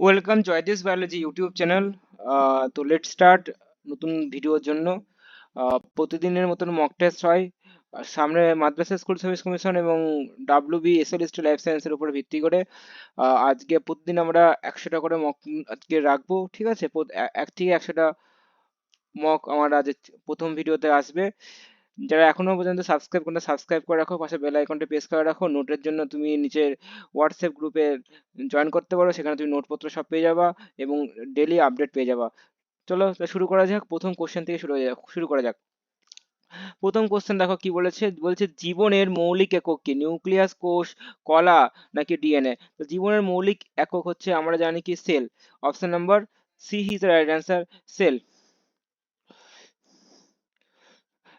Welcome Joydesh biology YouTube channel তো let start নতুন ভিডিওর জন্য। প্রতিদিনের মতন মক টেস্ট হয়। সামনে মাদ্রাসা স্কুল সার্ভিস কমিশন এবং W B S L S life সায়েন্সের উপর ভিত্তি করে। আজকে প্রতিদিন আমরা একশোটা করে মক আজকে রাখব, ঠিক আছে? এক থেকে একশোটা মক আমার আজ প্রথম ভিডিওতে আসবে। যারা এখনও পর্যন্ত সাবস্ক্রাইব করে সাবস্ক্রাইব করে রাখো, পাশে বেল আইকনটা প্রেস করে রাখো। নোটের জন্য তুমি নিচের হোয়াটসঅ্যাপ গ্রুপে জয়েন করতে পারো, সেখানে তুমি নোটপত্র সব পেয়ে যাবা এবং ডেলি আপডেট পেয়ে যাবা। চলো শুরু করা যাক। প্রথম কোশ্চেন থেকে শুরু যাক, শুরু করা যাক। প্রথম কোশ্চেন দেখো কি বলেছে? বলছে, জীবনের মৌলিক একক কি? নিউক্লিয়াস কোষ, কলা নাকি ডিএনএ তো জীবনের মৌলিক একক হচ্ছে, আমরা জানি কি? Cell option number C the right answer cell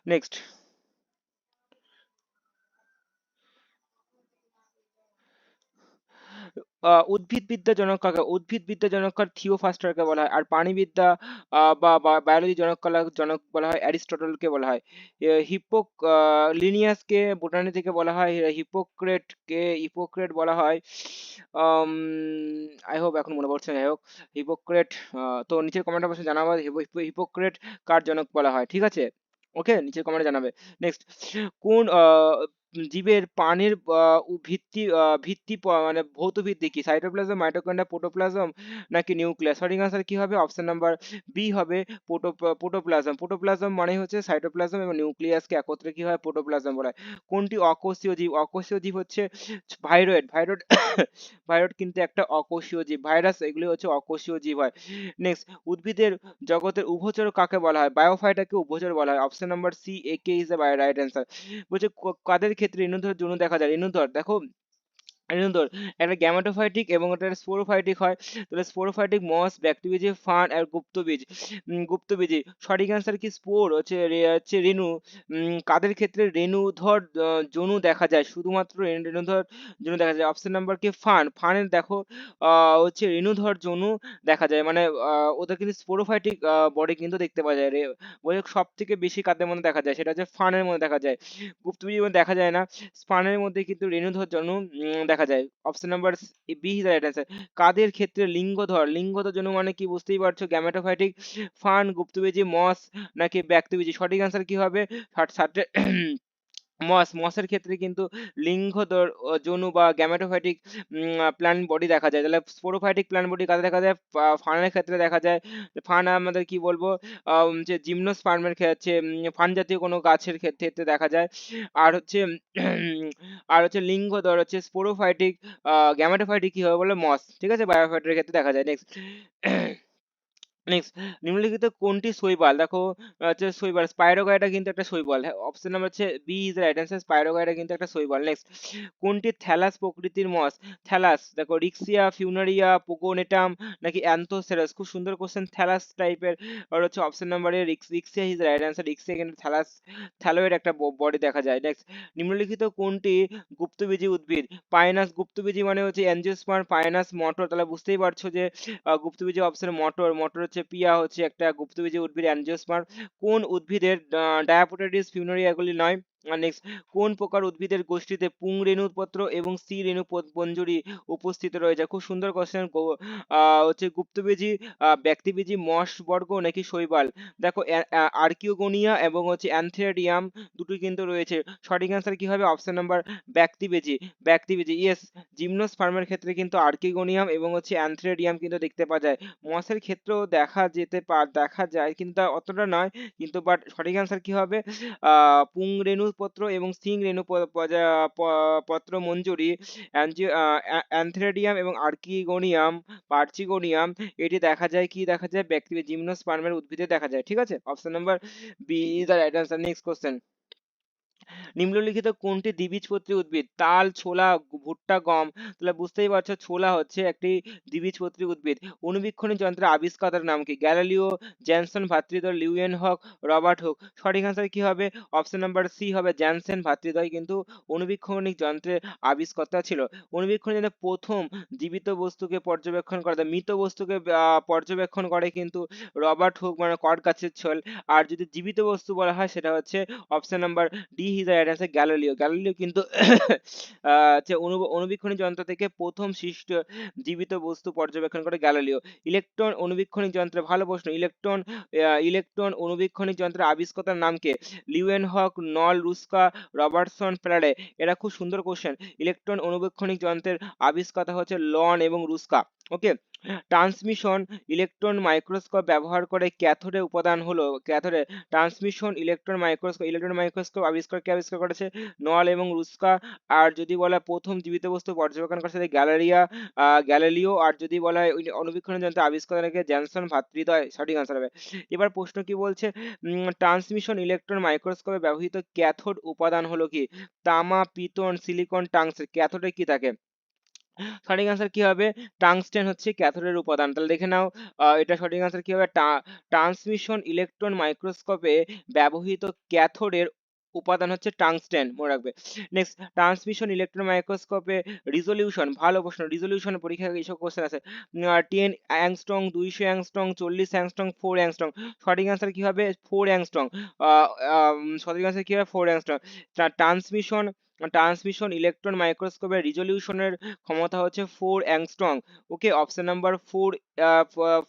next ah, উদ্ভিদবিদ্যা জনক কাকে উদ্ভিদবিদ্যা জনককার থিওফাস্টারকে বলা হয় আর প্রাণীবিদ্যা বা বায়োলজি জনক কলা জনক বলা হয় অ্যারিস্টটলকে বলা হয়। হিপোক লিনিয়াসকে বোটানি থেকে বলা হয় হিপোক্রেটকে হিপোক্রেট বলা হয় আই হোপ এখন মনে পড়ছে যাই হোক হিপোক্রেট তো নিচের কমেন্ট বক্সে জানাব হিপোক্রেট কার জনক বলা হয় ঠিক আছে? ওকে নিচের কমেন্টে জানাবে। নেক্সট কোন জীবের আহ, ভিত্তি ভিত্তি মানে ভৌত ভিত্তি কি? সাইটোপ্লাজম মাইটোকন্ড্রিয়া প্রোটোপ্লাজম নাকি নিউক্লিয়াস সঠিক আনসার কি হবে? অপশন নাম্বার বি হবে প্রোটো প্রোটোপ্লাজম প্রোটোপ্লাজম মানে হচ্ছে সাইটোপ্লাজম এবং নিউক্লিয়াসকে একত্রে কি হয়? প্রোটোপ্লাজম বলা হয়। কোনটি অকোষীয় জীব? অকোষীয় জীব হচ্ছে ভাইরয়েড। ভাইরয়েড ভাইরয়েড কিন্তু একটা অকোষীয় জীব। ভাইরাস এগুলি হচ্ছে অকোষীয় জীব হয়। নেক্সট উদ্ভিদের জগতের উভচর কাকে বলা হয়? বায়োফাইটাকে উভচর বলা হয়। Option number C A K is the right answer বলছে কাদের ক্ষেত্রে রেণুধর জন্য দেখা যায়। রেণুধর দেখো রেণুধর একটা গ্যামেটোফাইটিক এবং একটা স্পোরোফাইটিক হয় তাহলে স্পোরোফাইটিক মস ব্যাকটেরিয়া ফান আর গুপ্তবীজ। গুপ্তবীজি সঠিক অ্যান্সার কি? স্পোর হচ্ছে হচ্ছে রেণু। কাদের ক্ষেত্রে রেণুধর জনু দেখা যায়? শুধুমাত্র রেণুধর জনু দেখা যায়। অপশন নাম্বার কি? ফান। ফানের দেখো হচ্ছে রেণুধর জনু দেখা যায়। মানে ওদের কিন্তু স্পোরোফাইটিক বডি কিন্তু দেখতে পাওয়া যায়। বলে সব থেকে বেশি কাদের মধ্যে দেখা যায়? সেটা হচ্ছে ফানের মধ্যে দেখা যায়। গুপ্তবীজের মধ্যে দেখা যায় না। স্পানের মধ্যে কিন্তু রেণুধর জনু উম, দেখা যায়। Option number B is right answer কাদের ক্ষেত্রে লিঙ্গধর? লিঙ্গধর জন্য মানে কি বুঝতেই পারছ? গ্যামেটোফাইটিক ফান গুপ্তবীজি, মস নাকি ব্যক্তিবীজি? সঠিক অ্যান্সার কি হবে? ষাট, ষাটে মস, মসের ক্ষেত্রে কিন্তু লিঙ্গধর ও জনু বা গ্যামেটোফাইটিক প্ল্যান বডি দেখা যায়। তাহলে স্পোরোফাইটিক প্ল্যান বডি কাদের দেখা যায়? ফানের ক্ষেত্রে দেখা যায়। ফান আমাদের কি বলব? যে জিমনোস্পার্মের ক্ষেত্রে ফান জাতীয় কোনো গাছের ক্ষেত্রে দেখা যায়। আর হচ্ছে আর হচ্ছে লিঙ্গ লিঙ্গধর হচ্ছে স্পোরোফাইটিক গ্যামেটোফাইটিক কি হবে বলে? মস। ঠিক আছে? বায়োফাইটের ক্ষেত্রে দেখা যায়। নেক্সট নেক্সট, নিম্নলিখিত কোনটি শৈবাল? দেখো, হচ্ছে শৈবাল স্পাইরোগাইটা কিন্তু একটা শৈবাল। হ্যাঁ অপশন নাম্বার হচ্ছে B is right answer spirogyra কিন্তু একটা শৈবাল। নেক্সট কোনটি থ্যালাস প্রকৃতির মস থ্যালাস, দেখো, রিক্সিয়া, ফিউনারিয়া, পোকোনেটাম নাকি অ্যান্থোসেরাস? খুব সুন্দর কোশ্চেন থ্যালাস টাইপের আর হচ্ছে অপশন নাম্বারে রিক্স, riccia is right answer riccia কিন্তু থ্যালাস, থ্যালোয়েড একটা বডি দেখা যায়। নেক্সট নিম্নলিখিত কোনটি গুপ্তবীজী উদ্ভিদ? পাইনাস, গুপ্তবীজী মানে হচ্ছে অ্যাঞ্জিওস্পার্ম পাইনাস, মটর। তাহলে বুঝতেই পারছ যে গুপ্তবীজী অপশন মটর মটর হচ্ছে পিয়া হচ্ছে একটা গুপ্তবীজী উদ্ভিদ অ্যানজিওস্পার কোন উদ্ভিদের ডায়াপোটাইটিস ফিউনারিয়া এগুলি নয়? নেক্সট কোন প্রকার উদ্ভিদের গোষ্ঠীতে পুং রেণুপত্র এবং সি রেণু প- মঞ্জুরি উপস্থিত রয়েছে? খুব সুন্দর কোশ্চেন হচ্ছে গুপ্তবীজী ব্যক্তিবীজী, মস, বর্গ নাকি শৈবাল? দেখো আর্কিওগোনিয়া এবং হচ্ছে অ্যানথেরিয়াম দুটো কিন্তু রয়েছে। সঠিক অ্যান্সার কি হবে? অপশন নাম্বার ব্যক্তিবীজী। ব্যক্তিবীজী ইয়েস জিমনোস্পার্মের ক্ষেত্রে কিন্তু আর্কিগোনিয়াম এবং হচ্ছে অ্যানথ্রেডিয়াম কিন্তু দেখতে পাওয়া যায়। মসের ক্ষেত্রেও দেখা যেতে পার, দেখা যায়, কিন্তু অতটা নয়, কিন্তু বাট সঠিক অ্যান্সার কি হবে? পুং রেণু পত্র এবং সিং রেণু পত্র মঞ্জুরি অ্যানথ্রেডিয়াম এবং আর্কিগোনিয়াম, পার্চিগোনিয়াম, এটি দেখা যায় কি দেখা যায়? ব্যক্তি জিমনোস্পার্মের উদ্ভিদে দেখা যায়। ঠিক আছে? Option number B is the right answer next question. নিম্নলিখিত কোনটি দ্বিবীজপত্রী উদ্ভিদ? তাল, ছোলা, ভুট্টা, গম। তাহলে বুঝতেই পারছ ছোলা হচ্ছে একটি দ্বিবীজপত্রী উদ্ভিদ। অণুবীক্ষণী যন্ত্রের আবিষ্কারের নাম কি? গ্যালিলিও, জ্যানসন ভ্রাতৃদ্বয় লিউয়েন হক, রবার্ট হুক। সঠিক আনসার কি হবে? অপশন নাম্বার সি হবে জ্যানসেন ভ্রাতৃদ্বয় কিন্তু অণুবীক্ষণিক যন্ত্রের আবিষ্কর্তা ছিল। অণুবীক্ষণ যন্ত্রে প্রথম জীবিত বস্তুকে পর্যবেক্ষণ করে, মৃত বস্তুকে পর্যবেক্ষণ করে কিন্তু রবার্ট হুক মানে কট গাছের ছল। আর যদি জীবিত বস্তু বলা হয়, সেটা হচ্ছে option number D right answer Galileo. Galileo কিন্তু হচ্ছে যন্ত্র থেকে প্রথম সৃষ্ট জীবিত বস্তু পর্যবেক্ষণ করে গ্যালিলিও। ইলেকট্রন অণুবীক্ষণিক যন্ত্রে ভালো প্রশ্ন, ইলেকট্রন ইলেকট্রন অণুবীক্ষণিক যন্ত্রের আবিষ্কর্তার নাম কে? হক নল, রুস্কা, রবার্টসন প্যারাডে এরা খুব সুন্দর কোশ্চেন ইলেকট্রন অণুবীক্ষণিক যন্ত্রের আবিষ্কর্তা হচ্ছে লন এবং Ruska. Okay transmission electron microscope ব্যবহার করে ক্যাথোডে উপাদান হলো, ক্যাথোডে transmission electron microscope electron microscope আবিষ্কার, কে আবিষ্কার করেছে? নল এবং রুস্কা। আর যদি বলা প্রথম জীবিত বস্তু পর্যবেক্ষণ করেছে গ্যালারিয়া গ্যালিলিও। আর যদি বলা হয় অনুবীক্ষণ যন্ত্র আবিষ্কারকে জ্যানসন ভাতৃদ্বয়, সঠিক আনসার হবে। এবার প্রশ্ন কি বলছে? ট্রান্সমিশন ইলেকট্রন মাইক্রোস্কোপে ব্যবহৃত ক্যাথোড উপাদান হলো কি? তামা পিতন সিলিকন টাংস্টেন ক্যাথোডে কি থাকে? সঠিক আনসার কি হবে? টাংস্টেন হচ্ছে ক্যাথোডের উপাদান। তাহলে দেখে নাও এটা সঠিক আনসার কি হবে? ট্রান্সমিশন ইলেকট্রন মাইক্রোস্কোপে ব্যবহৃত ক্যাথোডের উপাদান হচ্ছে টাংস্টেন মনে রাখবে। নেক্সট ট্রান্সমিশন ইলেকট্রন মাইক্রোস্কোপে রিজলিউশন ভালো প্রশ্ন। রিজলিউশন পরীক্ষায় এইসব কোশ্চেন আছে। টেন অ্যাংস্ট্রং দুইশো অ্যাংস্ট্রং চল্লিশ অ্যাংস্ট্রং ফোর অ্যাংস্ট্রং সঠিক আনসার কি হবে? ফোর অ্যাংস্ট্রং সঠিক আনসার কি হবে? Four angstrom transmission transmission electron মাইক্রোস্কোপের রিজলিউশনের ক্ষমতা হচ্ছে four angstrom. Okay, option number four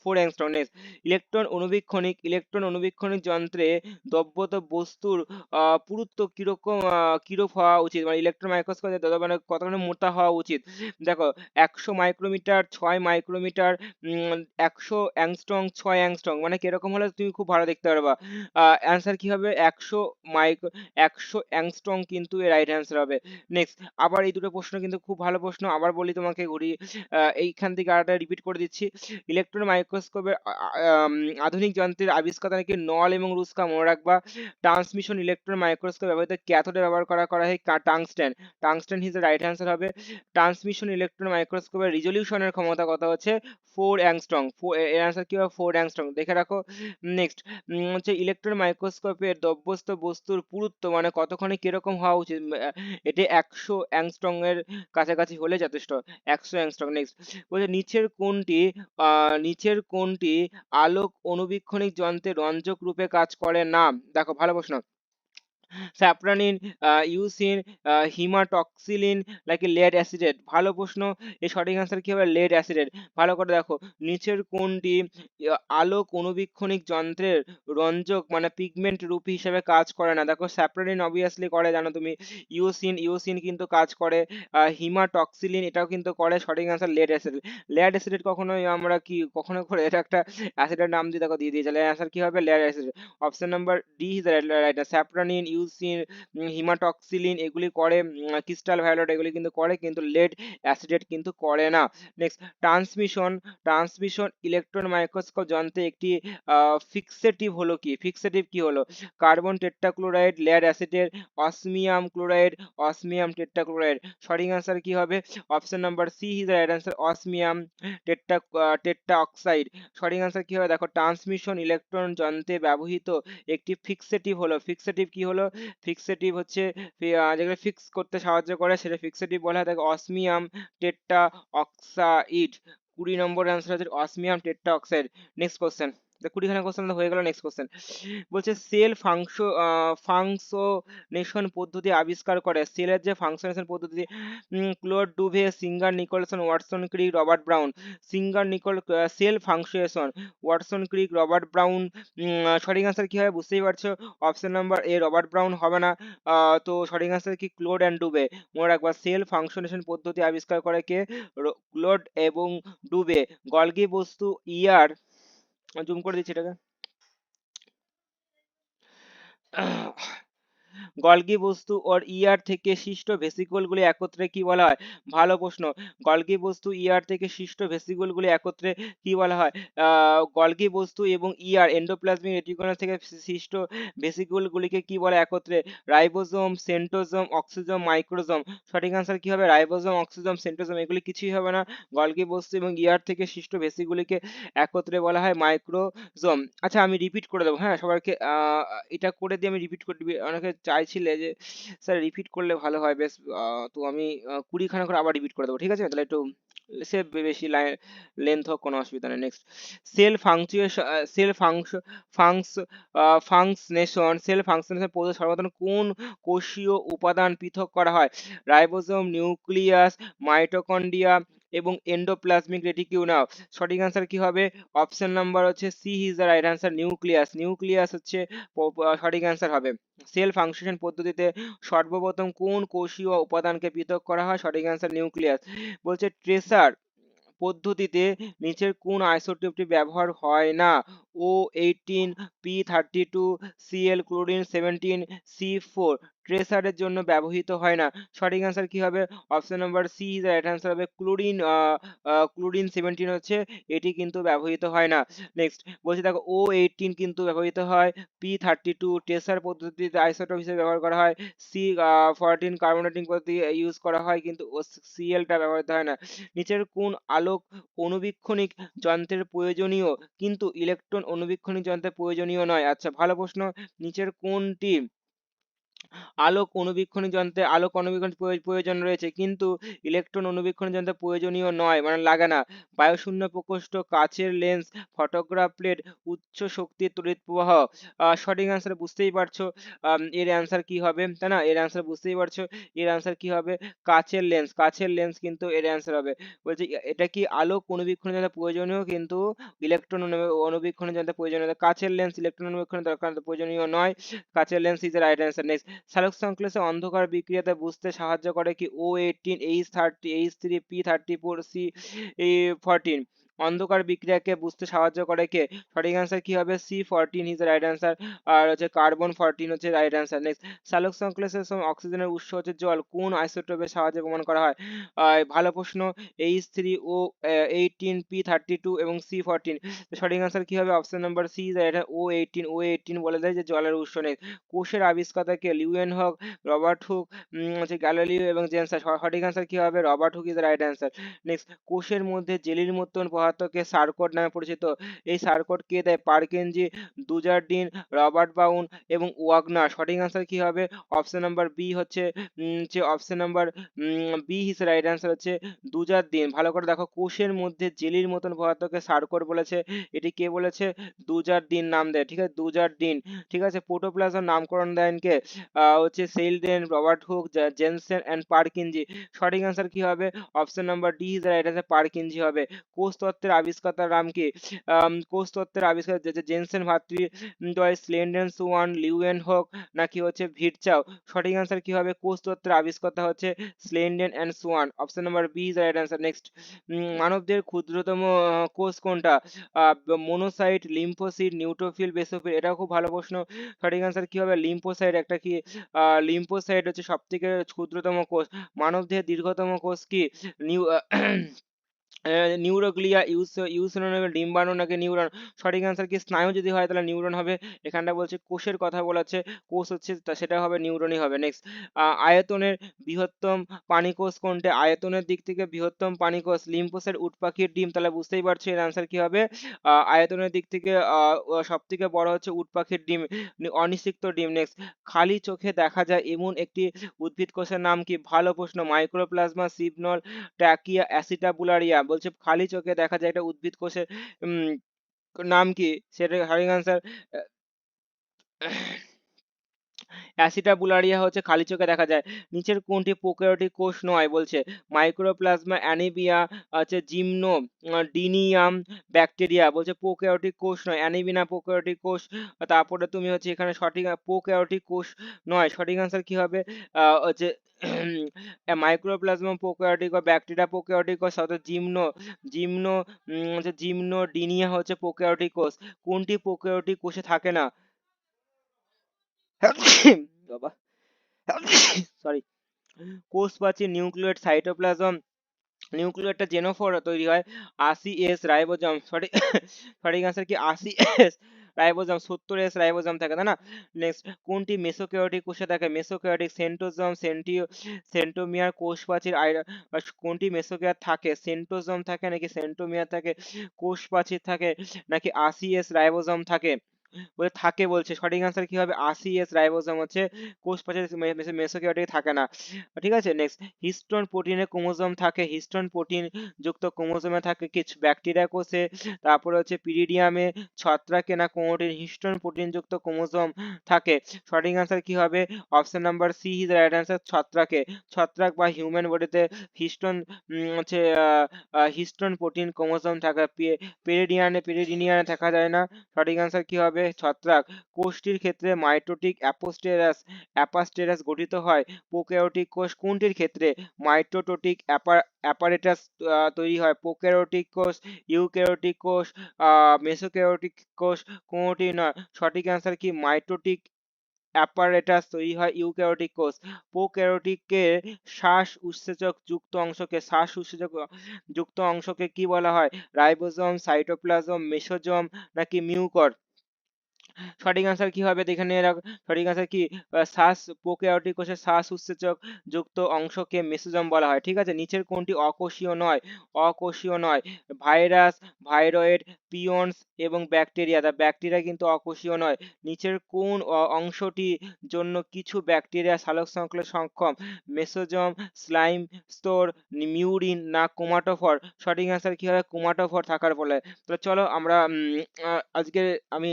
four angstrom. Next electron অনুবীক্ষণিক electron অনুবীক্ষণিক যন্ত্রে দ্রব্যত বস্তুর পুরুত্ব কীরকম কিরূপ হওয়া উচিত? মানে ইলেকট্রন মাইক্রোস্কোপে মানে কতখানি মোটা হওয়া উচিত? দেখো, একশো মাইক্রোমিটার, ছয় মাইক্রোমিটার একশো অ্যাংস্ট্রং, ছয় অ্যাংস্ট্রং। মানে কীরকম হলে তুমি খুব ভালো দেখতে পারবা। অ্যান্সার কি হবে? একশো মাইক্রো একশো অ্যাংস্ট্রং কিন্তু এর রাইট অ্যান্সার হবে। নেক্সট আবার এই দুটো প্রশ্ন কিন্তু খুব ভালো প্রশ্ন। আবার বলি তোমাকে ঘুরি এইখান থেকে আরেকটা রিপিট করে দিচ্ছি। ইলেকট্রন মাইক্রোস্কোপের আধুনিক যন্ত্রের আবিষ্কার নাকি নল এবং রুস্কা মনে রাখবা? ট্রান্সমিশন ইলেকট্রন মাইক্রোস্কোপ ব্যবহৃত ক্যাথোডে ব্যবহার করা করা হয় tungsten tungsten is right answer হবে। ট্রান্সমিশন ইলেকট্রন মাইক্রোস্কোপের রিজলিউশনের ক্ষমতা কথা হচ্ছে? ফোর অ্যাংস্ট্রং এর অ্যান্সার কি হবে? ফোর অ্যাংস্ট্রং দেখে রাখো। নেক্সট হচ্ছে ইলেকট্রন মাইক্রোস্কোপের দ্রব্যস্থ বস্তুর পুরুত্ব মানে কতখানি কীরকম হওয়া উচিত? এটি একশো অ্যাংস্ট্রং এর কাছাকাছি হলে যথেষ্ট। একশো অ্যাংস্ট্রং নেক্সট বলছে, নিচের কোনটি নিচের কোনটি আলোক অনুবীক্ষণিক যন্ত্রে রঞ্জক রূপে কাজ করে না। দেখো, ভালো প্রশ্ন। স্যাপ্রানিন ইউসিন হিমাটক্সিলিন নাকি লেড অ্যাসিডেট ভালো প্রশ্ন, এর সঠিক আনসার কি হবে? লেড অ্যাসিডেট ভালো করে দেখো, নিচের কোনটি আলোক অনুবীক্ষণিক যন্ত্রের রঞ্জক মানে পিগমেন্ট রূপী হিসেবে কাজ করে না। দেখো স্যাপ্রানিন অবভিয়াসলি করে, জানো তুমি? ইউসিন ইউসিন কিন্তু কাজ করে হিমাটক্সিলিন এটাও কিন্তু করে, সঠিক answer lead acid lead acetate কখনোই আমরা কি, কখনো করে এটা একটা অ্যাসিডের নাম দিয়ে দেখো, দিয়ে দিয়েছে। অ্যান্সার কি হবে? Lead acid option number D is right safranin eosin haematoxylin এগুলি করে ক্রিস্টাল ভায়োলেট এগুলি কিন্তু করে, কিন্তু লেড অ্যাসিডেট কিন্তু করে না। Next transmission transmission electron microscope যন্ত্রে একটি ফিক্সেটিভ হলো কি? ফিক্সেটিভ কি হলো? কার্বন টেট্রাক্লোরাইড লেড অ্যাসিডের অসমিয়াম ক্লোরাইড অসমিয়াম টেট্রাক্লোরাইড সঠিক আনসার কি হবে? Option number C is right answer osmium tetra tetra oxide সঠিক আনসার কি হবে? দেখো ট্রান্সমিশন ইলেকট্রন যন্ত্রে ব্যবহৃত একটি ফিক্সেটিভ হলো। ফিক্সেটিভ কি হলো? ফিক্সেটিভ হচ্ছে যেগুলো ফিক্স করতে সাহায্য করে, সেটা ফিক্সেটিভ বলা হয়। তাকে অসমিয়াম টেট্রা অক্সাইড কুড়ি নম্বর অ্যান্সার হচ্ছে osmium tetra oxide next question কুড়িখানা question হয়ে গেল নেক্সট কোশ্চেন বলছে সেল ফাংশ ফাংশনেশন পদ্ধতি আবিষ্কার করে। সেলের যে ফাংশনেশন পদ্ধতি Claude Duve, Singer Nicolson, Watson, Crick, Robert Brown. Singer Nicol cell fractionation Watson, Crick, Robert Brown সঠিক আনসার কি হবে বুঝতেই পারছ? Option number A Robert Brown হবে না। তো সঠিক আনসার কি? ক্লোড অ্যান্ড ডুবে মনে রাখবা সেল ফাংশনেশন পদ্ধতি আবিষ্কার করে কে? ক্লোড এবং ডুবে গলগি বস্তু, ইয়ার জুম করে দিচ্ছি এটাকে। গলগি বস্তু ওর ইয়ার থেকে সৃষ্ট ভেসিকলগুলি একত্রে কি বলা হয়? ভালো প্রশ্ন। গলগি বস্তু ইয়ার থেকে সৃষ্ট ভেসিকলগুলি একত্রে কি বলা হয়? গলগি বস্তু এবং ইয়ার এন্ডোপ্লাজমিক রেটিকুলাম থেকে সৃষ্ট ভেসিকলগুলিকে কি বলে একত্রে? রাইবোজোম সেন্টোজোম অক্সিজোম মাইক্রোজোম সঠিক আনসার কি হবে? রাইবোজোম অক্সিজোম সেন্টোজোম এগুলি কিছুই হবে না। গলগি বস্তু এবং ইয়ার থেকে সৃষ্ট ভেসিগুলিকে একত্রে বলা হয় মাইক্রোজোম আচ্ছা আমি রিপিট করে দেবো। হ্যাঁ সবাইকে এটা করে দিয়ে আমি রিপিট করে অনেকে চাইছিলে যে, স্যার রিপিট করলে ভালো হয়, বেশ তো আমি কুড়িখানা করে আবার রিপিট করে দেবো, ঠিক আছে? তাহলে একটু সে বেশি লেন্থ হোক, কোনো অসুবিধা নেই। নেক্সট সেল ফাংচুয়েশন সেল ফাংশ ফাংস ফাংশনেশন সেল ফাংশনেশন পদ্ধতি কোন কোষীয় উপাদান পৃথক করা হয়? রাইবোসোম, নিউক্লিয়াস মাইটোকন্ড্রিয়া এবং এন্ডোপ্লাজমিক রেটিকিউলাম সঠিক অ্যান্সার কি হবে? অপশন নাম্বার হচ্ছে C is the right answer nucleus nucleus হচ্ছে সঠিক অ্যান্সার হবে। সেল ফাংশন পদ্ধতিতে সর্বপ্রথম কোন কোষীয় উপাদানকে পৃথক করা হয়? সঠিক অ্যান্সার নিউক্লিয়াস বলছে ট্রেসার পদ্ধতিতে নিচের কোন আইসোটোপটি ব্যবহার হয় না? O eighteen P thirty two CL chlorine seventeen C four ট্রেসারের জন্য ব্যবহৃত হয় না। সঠিক অ্যান্সার কি হবে? Option number C is right answer হবে ক্লোরিন ক্লোরিন সেভেন্টিন হচ্ছে, এটি কিন্তু ব্যবহৃত হয় না। নেক্সট বলছে দেখো ও এইটিন কিন্তু ব্যবহৃত হয় পি থার্টি টু ট্রেসার পদ্ধতিতে আইসোটোপ হিসেবে ব্যবহার করা হয় সি ফোরটিন কার্বনেটিং পদ্ধতি ইউজ করা হয়, কিন্তু ও সিএলটা ব্যবহৃত হয় না। নিচের কোন আলোক অণুবীক্ষণিক যন্ত্রের প্রয়োজনীয়? কিন্তু ইলেকট্রন অণুবীক্ষণিক যন্ত্রের প্রয়োজনীয় নয়। আচ্ছা ভালো প্রশ্ন, নিচের কোনটি আলোক অণুবীক্ষণিক যন্ত্রে, আলোক অণুবীক্ষণ প্রয়- প্রয়োজন রয়েছে। কিন্তু ইলেকট্রন অণুবীক্ষণ যন্ত্র প্রয়োজনীয় নয় মানে লাগে না। বায়ুশূন্য প্রকোষ্ঠ কাচের লেন্স, ফটোগ্রাফ প্লেট, উচ্চ শক্তির তড়িৎ প্রবাহ। সঠিক অ্যান্সার বুঝতেই পারছ। এর অ্যান্সার কি হবে? তাই না? এর অ্যান্সার বুঝতেই পারছ। এর অ্যান্সার কি হবে? কাচের লেন্স। কাচের লেন্স কিন্তু এর অ্যান্সার হবে। বলছে এটা কি আলোক অণুবীক্ষণের যন্ত্র প্রয়োজনীয়? কিন্তু ইলেকট্রন অণুবীক্ষণের যন্ত্র প্রয়োজনীয়। নয়। কাচের লেন্স ইলেকট্রন অণুবীক্ষণের দরকার, প্রয়োজনীয় নয়। কাচের lens is right answer next সালোক সংশ্লেষে অন্ধকার বিক্রিয়াতে বুঝতে সাহায্য করে কি O eighteen H thirty H three P thirty four C fourteen অন্ধকার বিক্রিয়াকে বুঝতে সাহায্য করে কে? সঠিক অ্যান্সার কি হবে? C fourteen is right answer আর হচ্ছে কার্বন ফোরটিন হচ্ছে রাইট অ্যান্সার নেক্সট সালোক সংশ্লেষের সময় অক্সিজেনের উৎস হচ্ছে জল। কোন আইসোটোপের সাহায্যে প্রমাণ করা হয়? ভালো প্রশ্ন H three O eighteen P thirty two এবং সি ফোরটিন সঠিক অ্যান্সার কি হবে? Option number C is right O eighteen O eighteen বলে দেয় যে জলের উৎস নেই। কোষের আবিষ্কারকে লিউয়েন হক, রবার্ট হুক হচ্ছে গ্যালিলিও এবং জেন্সার। সঠিক অ্যান্সার কি হবে? Robert Hooke is right answer next কোষের মধ্যে জেলির মতন পদার্থকে সার্কট নামে পরিচিত। এই সার্কট কে দেয়? পার্কেনজি দুজারডিন রবার্ট বাউন এবং ওয়াগনার। সঠিক অ্যান্সার কি হবে? অপশন নাম্বার বি হচ্ছে যে option number B is right answer হচ্ছে দুজার দিন ভালো করে দেখো, কোষের মধ্যে জেলির মতন পদার্থকে সার্কট বলেছে। এটি কে বলেছে? দুজার দিন নাম দেয়, ঠিক আছে? দুজার দিন ঠিক আছে? প্রোটোপ্লাজম নামকরণ দেন কে হচ্ছে Schleiden, Robert Hooke Janssen and Purkinje. সঠিক অ্যান্সার কি হবে? Option number D is right answer Purkinje হবে। কোষ তত্ত্বের আবিষ্কর্তার নাম কি আম, কোষ তত্ত্বের আবিষ্কার যে- যে জেনসেন ভাতৃদ্বয় স্লেন্ডেন সুয়ান লিউয়েন হোক নাকি হচ্ছে ভিটচাও সঠিক অ্যান্সার কি হবে? কোষ তত্ত্বের আবিষ্কর্তা হচ্ছে Schleiden and Schwann. Option number B is right answer next মানবদের ক্ষুদ্রতম কোষ কোনটা? মনোসাইট লিম্ফোসিট নিউট্রোফিল বেসোফিল এটাও খুব ভালো প্রশ্ন। সঠিক অ্যান্সার কি হবে? লিম্ফোসাইট একটা কি? লিম্ফোসাইট হচ্ছে সব থেকে ক্ষুদ্রতম কোষ। মানবদেহের দীর্ঘতম কোষ কি? নিউ নিউরোগ্লিয়া, ইউস ইউসোনোমে ডিম্বাণু নাকি নিউরন, সঠিক অ্যান্সার কি? স্নায়ু যদি হয় তাহলে নিউরন হবে, এখানটা বলছে কোষের কথা বলাচ্ছে, কোষ হচ্ছে সেটা হবে নিউরনই হবে। নেক্সট আয়তনের বৃহত্তম পানিকোষ কোনটা? আয়তনের দিক থেকে বৃহত্তম পানিকোষ লিম্ফোসাইট উট পাখির ডিম, তাহলে বুঝতেই পারছ এর অ্যান্সার কি হবে? আয়তনের দিক থেকে সব থেকে বড় হচ্ছে উট পাখির ডিম অনিষিক্ত ডিম। নেক্সট খালি চোখে দেখা যায় এমন একটি উদ্ভিদ কোষের নাম কি? ভালো প্রশ্ন মাইক্রোপ্লাজমা সিবনল ট্যাকিয়া অ্যাসিটাবুলারিয়া বলছে খালি চোখে দেখা যায় একটা উদ্ভিদ কোষের উম, নাম কি? সেটা সঠিক অ্যান্সার অ্যাসিটাবুলারিয়া হচ্ছে খালি চোখে দেখা যায়। নিচের কোনটি প্রোক্যারিওটিক কোষ নয় বলছে। মাইক্রোপ্লাজমা অ্যানিবিয়া হচ্ছে জিমনো ডিনিয়াম ব্যাকটেরিয়া বলছে প্রোক্যারিওটিক কোষ নয়। অ্যানিবিনা প্রোক্যারিওটিক কোষ, তারপরে তুমি হচ্ছে এখানে সঠিক প্রোক্যারিওটিক কোষ নয়। সঠিক অ্যান্সার কি হবে? হচ্ছে মাইক্রোপ্লাজমা প্রোক্যারিওটিক বা ব্যাকটেরিয়া প্রোক্যারিওটিক কোষ অর্থাৎ জিমনো জিমনো হচ্ছে জিমনো ডিনিয়া হচ্ছে প্রোক্যারিওটিক কোষ। কোনটি প্রোক্যারিওটিক কোষে থাকে না। বাবা। সরি কোষ প্রাচীর নিউক্লিয়েট সাইটোপ্লাজম নিউক্লিয়েটটা জেনোফোর তৈরি হয় আশি এস রাইবোজম সরি সঠিক অ্যান্সার কি? আশি এস রাইবোজম, সত্তর এস রাইবোজম থাকে, তাই না? নেক্সট কোনটি মেসোক্যারিওটিক কোষে থাকে? মেসোক্যারিওটিক সেন্টোজম সেন্টিও সেন্টোমিয়ার কোষ প্রাচীর কোনটি মেসোকেয়ার থাকে? সেন্টোজম থাকে নাকি সেন্টোমিয়ার থাকে? কোষ প্রাচীর থাকে নাকি আশি এস রাইবোজম থাকে? বলে থাকে বলছে। সঠিক অ্যান্সার কি হবে আশি এস রাইবোসোম হচ্ছে কোষ প্রাচীর মেসোকিওটিক থাকে না। ঠিক আছে নেক্সট হিস্টোন প্রোটিনে ক্রোমোজোম থাকে। হিস্টোন প্রোটিন যুক্ত ক্রোমোজোমে থাকে কিছু ব্যাকটেরিয়া কোষে। তারপরে হচ্ছে পিরিডিয়ামে ছত্রাকে না কোনোটিন হিস্টোন প্রোটিন যুক্ত ক্রোমোজোম থাকে। সঠিক অ্যান্সার কি হবে? Option number C is right answer ছত্রাকে। ছত্রাক বা হিউম্যান বডিতে হিস্টোন হচ্ছে হিস্টোন প্রোটিন ক্রোমোজোম থাকে। পেরিডিয়ানে পেরিডিনিয়ানে দেখা যায় না। সঠিক অ্যান্সার কি হবে? ছত্রাক। কোষটির ক্ষেত্রে মাইটোটিক অ্যাপোস্টেরাস, অ্যাপাস্টেরাস গঠিত হয়। প্রোক্যারিওটিক কোষ কোনটির ক্ষেত্রে? মাইটোটোটিক অ্যাপারেটাস তৈরি হয়। প্রোক্যারিওটিক কোষ, ইউক্যারিওটিক কোষ মেসোক্যারিওটিক কোষ কোনটি নয়? সঠিক অ্যান্সার কি? মাইটোটিক অ্যাপারেটাস তৈরি হয় ইউক্যারিওটিক কোষ। প্রোক্যারিওটিকের শ্বাস উৎসেচক যুক্ত অংশকে, শ্বাস উৎসেচক যুক্ত অংশকে কি বলা হয়? রাইবোজোম, সাইটোপ্লাজম, মেসোজোম নাকি মিউকর? সঠিক আনসার কি হবে দেখে নিয়ে সঠিক আনসার কি? শ্বাস প্রোক্যারিওটিক কোষের শ্বাস উৎসেচক যুক্ত অংশকে মেসোজোম বলা হয়, ঠিক আছে? নিচের কোনটি অকোষীয় নয় অকোষীয় নয়। ভাইরাস, ভাইরয়েড পিওনস এবং ব্যাকটেরিয়া দা ব্যাকটেরিয়া কিন্তু অকোষীয় নয়। নিচের কোন অংশটি জন্য কিছু ব্যাকটেরিয়া সালোক সংশ্লেষ সক্ষম। মেসোজম, স্লাইম স্তর মিউরিন না কোমাটোফর? সঠিক অ্যান্সার কি হবে? কোমাটোফর থাকার ফলে। তো চলো আমরা আজকে আমি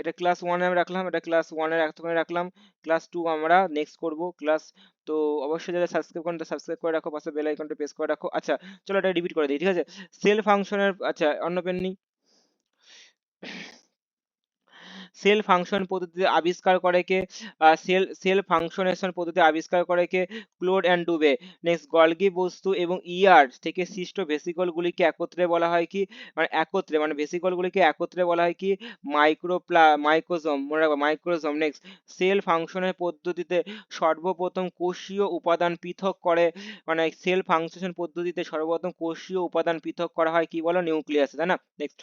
এটা ক্লাস ওয়ানে আমি রাখলাম, এটা ক্লাস ওয়ানের এতক্ষণে রাখলাম ক্লাস টু আমরা নেক্সট করব ক্লাস তো অবশ্যই যারা সাবস্ক্রাইব করেন সাবস্ক্রাইব করে রাখো, পাশে বেল আইকনটা প্রেস করে রাখো। আচ্ছা চলো এটা রিপিট করে দিই, ঠিক আছে? সেল ফাংশনের আচ্ছা অন্য পেন নেই। সেল ফাংশন পদ্ধতিতে আবিষ্কার করে কে? সেল সেল ফাংশনেশন পদ্ধতি আবিষ্কার করে কে? Claude and Duve next Golgi বস্তু এবং ইয়ার থেকে সৃষ্ট ভেসিকল গুলিকে একত্রে বলা হয় কি? মানে একত্রে মানে ভেসিকল গুলিকে একত্রে বলা হয় কি? মাইক্রোপ্লা মাইক্রোজোম মনে রাখব মাইক্রোজোম নেক্সট সেল ফাংশনের পদ্ধতিতে সর্বপ্রথম কোষীয় উপাদান পৃথক করে মানে সেল ফাংশন পদ্ধতিতে সর্বপ্রথম কোষীয় উপাদান পৃথক করা হয় কি বলো? নিউক্লিয়াস তাই না? নেক্সট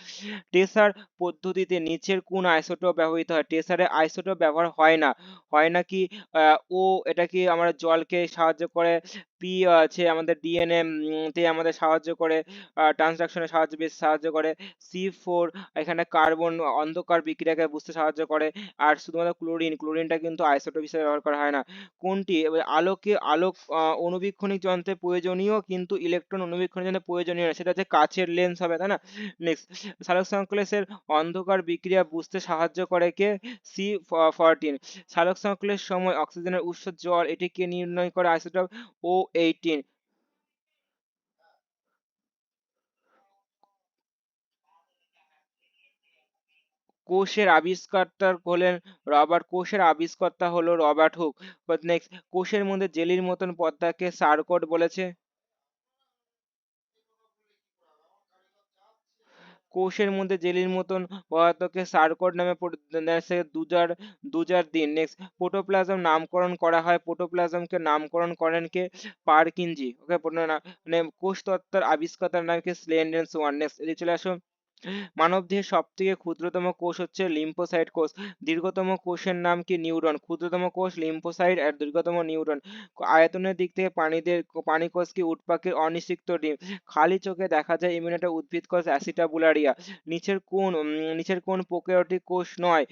টেসার পদ্ধতিতে নিচের কোন আইসোটোপ ব্যবহৃত হয়। টেসারে আইসোটোপ ব্যবহার হয় না। হয় না কি ও এটা কি আমরা জলকে সাহায্য করে পি আছে আমাদের ডিএনএ তে আমাদের সাহায্য করে ট্রান্সডাকশনে সাহায্য বেশ সাহায্য করে। সি ফোর এখানে কার্বন অন্ধকার বিক্রিয়াকে বুঝতে সাহায্য করে। আর শুধুমাত্র ক্লোরিন ক্লোরিনটা কিন্তু আইসোটোপ হিসেবে ব্যবহার করা হয় না। কোনটি? আলোকে, আলোক অনুবীক্ষণিক যন্ত্রে প্রয়োজনীয় কিন্তু ইলেকট্রন অনুবীক্ষণিক যন্ত্রে প্রয়োজনীয় না। সেটা হচ্ছে কাচের লেন্স হবে, তাই না? নেক্সট সালোক সংশ্লেষের অন্ধকার বিক্রিয়া বুঝতে সাহায্য করে কে? সি ফোরটিন সালোক সংশ্লেষের সময় অক্সিজেনের উৎস জল এটিকে নির্ণয় করে আইসোটোপ ও এইটিন কোষের আবিষ্কর্তা হলেন রবার্ট, কোষের আবিষ্কর্তা হলো রবার্ট হুক। নেক্সট কোষের মধ্যে জেলির মতন পদ্মাকে সার্কট বলেছে। কোষের মধ্যে জেলির মতন পদার্থকে সার্কট নামে দুজার দুজার দিন। নেক্সট প্রোটোপ্লাজম নামকরণ করা হয়। প্রোটোপ্লাজমকে নামকরণ করেন কে? পারকিনজি। ওকে মানে কোষ তত্ত্বের আবিষ্কর্তার নাম কি? স্লেন্ডেন্স ওয়ান নেক্সট এদিকে চলে আসো মানবদেহের সবথেকে ক্ষুদ্রতম কোষ হচ্ছে লিম্ফোসাইট কোষ। দীর্ঘতম কোষের নাম কি নিউরন? ক্ষুদ্রতম কোষ লিম্ফোসাইট আর দীর্ঘতম নিউরন। আয়তনের দিক থেকে প্রাণীদের প্রাণী কোষ কি উটপাখির অনিষিক্ত ডিম? খালি চোখে দেখা যায় একটা উদ্ভিদ কোষ অ্যাসিটাবুলারিয়া নিচের কোন নিচের কোন প্রোক্যারিওটিক কোষ নয়।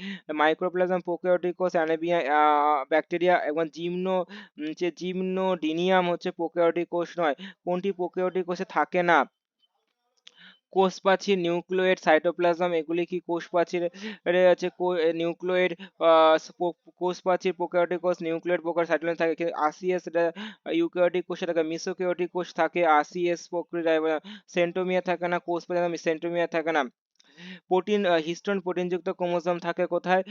মাইক্রোপ্লাজম প্রোক্যারিওটিক কোষ অ্যানেবিয়া ব্যাকটেরিয়া এবং জিমন যে জিমনোডিনিয়াম হচ্ছে প্রোক্যারিওটিক কোষ নয়। কোনটি প্রোক্যারিওটিক কোষে থাকে না? কোষ প্রাচীর নিউক্লিয়েট সাইটোপ্লাজম, এগুলি কি কোষ প্রাচীর আছে নিউক্লিয়েট কোষ প্রাচীর প্রোক্যারিওটিক কোষ নিউক্লিয়েট প্রকার সাইটোপ্লাজম থাকে এটা ইউক্যারিওটিক কোষে থাকে মিসোক্যারিওটিক কোষ থাকে, আরসিএস প্রক্রিয়া সেন্টোমিয়ার থাকে না কোষ প্রাচীর সেন্টোমিয়ার থাকে না। প্রোটিন হিস্টোন প্রোটিনযুক্ত ক্রোমোজোম থাকে কোথায়?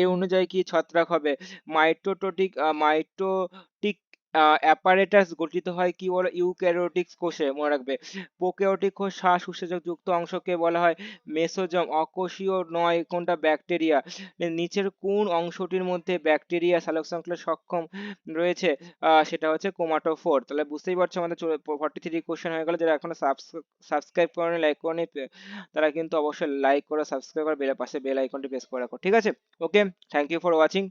এই অনুযায়ী কি ছত্রাক হবে? মাইটোটোটিক মাইটোটিক অ্যাপারেটাস গঠিত হয় কি বলো? ইউক্যারিওটিক কোষে, মনে রাখবে। প্রোক্যারিওটিক কোষ শ্বাস উৎসেচক যুক্ত অংশকে বলা হয় মেসোজম অকোষীয় নয় কোনটা? ব্যাকটেরিয়া নিচের কোন অংশটির মধ্যে ব্যাকটেরিয়া সালোক সংশ্লেষ সক্ষম রয়েছে? সেটা হচ্ছে কোমাটোফোর তাহলে বুঝতেই পারছ আমাদের ফর্টি থ্রি কোশ্চেন হয়ে গেল। যারা এখনও সাবস্ক্রাইব করেনি লাইক করেনি তারা কিন্তু অবশ্যই লাইক করে সাবস্ক্রাইব করে বেলের পাশে বেল আইকনটি প্রেস করে রাখো। ঠিক আছে? Okay thank you for watching